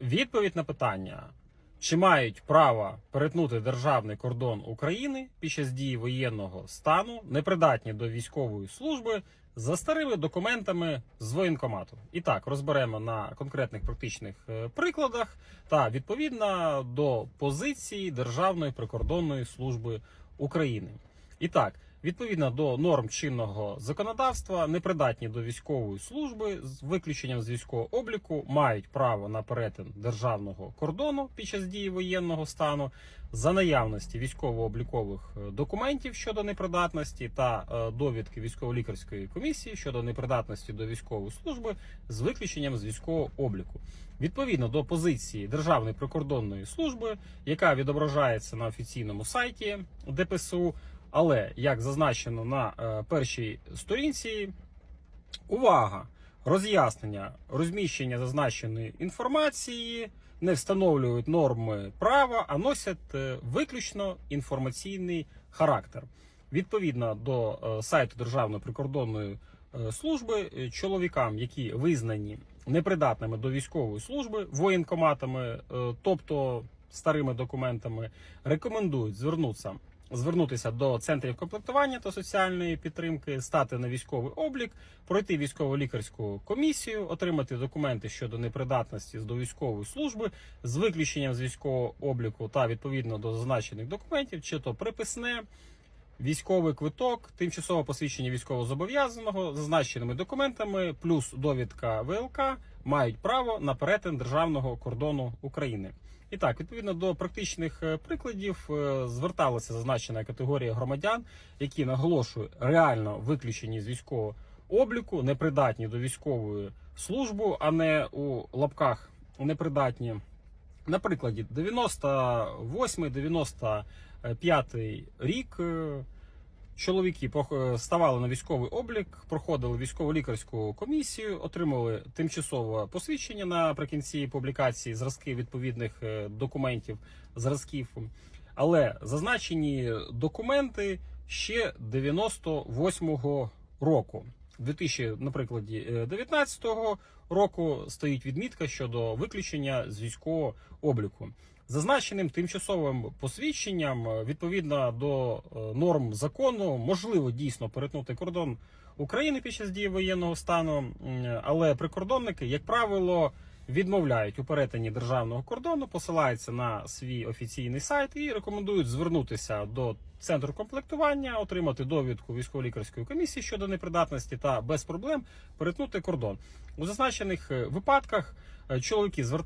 Відповідь на питання, чи мають право перетнути державний кордон України під час дії воєнного стану, непридатні до військової служби за старими документами з воєнкомату. І так розберемо на конкретних практичних е, прикладах та відповідно до позиції Державної прикордонної служби України. І так, відповідно до норм чинного законодавства, непридатні до військової служби з виключенням з військового обліку мають право на перетин державного кордону під час дії воєнного стану за наявності військово-облікових е, документів щодо непридатності та е, довідки військово-лікарської комісії щодо непридатності до військової служби з виключенням з військового обліку. Відповідно до позиції Державної прикордонної служби, яка відображається на офіційному сайті ДПСУ, але як зазначено на е, першій сторінці, увага! Роз'яснення розміщення зазначеної інформації не встановлюють норми права, а носять е, виключно інформаційний характер. Відповідно до е, сайту Державної прикордонної служби, чоловікам, які визнані непридатними до військової служби воєнкоматами, тобто старими документами, рекомендують звернутися. Звернутися до центрів комплектування та соціальної підтримки, стати на військовий облік, пройти військово-лікарську комісію, отримати документи щодо непридатності до військової служби з виключенням з військового обліку та відповідно до зазначених документів, чи то приписне, військовий квиток, тимчасове посвідчення військовозобов'язаного, зазначеними документами, плюс довідка ВЛК мають право на перетин державного кордону України. І так, відповідно до практичних е, прикладів, е, зверталася зазначена категорія громадян, які наголошую реально виключені з військового обліку, непридатні до військової служби, а не у лапках непридатні. На прикладі 98-95 рік е, чоловіки е, ставали на військовий облік, проходили військово-лікарську комісію, отримали тимчасове посвідчення наприкінці публікації зразки відповідних е, документів, зразків. Але зазначені документи ще 98-го року. У 2000, наприклад, 2019 року стоїть відмітка щодо виключення з військового обліку. Зазначеним тимчасовим посвідченням, е, відповідно до е, норм закону, можливо дійсно перетнути кордон України під час дії воєнного стану, але прикордонники, як правило, відмовляють у перетині державного кордону, посилаються на свій офіційний сайт і рекомендують звернутися до центру комплектування, отримати довідку військово-лікарської комісії щодо непридатності та без проблем перетнути кордон. У зазначених е, випадках е, чоловіки звертаються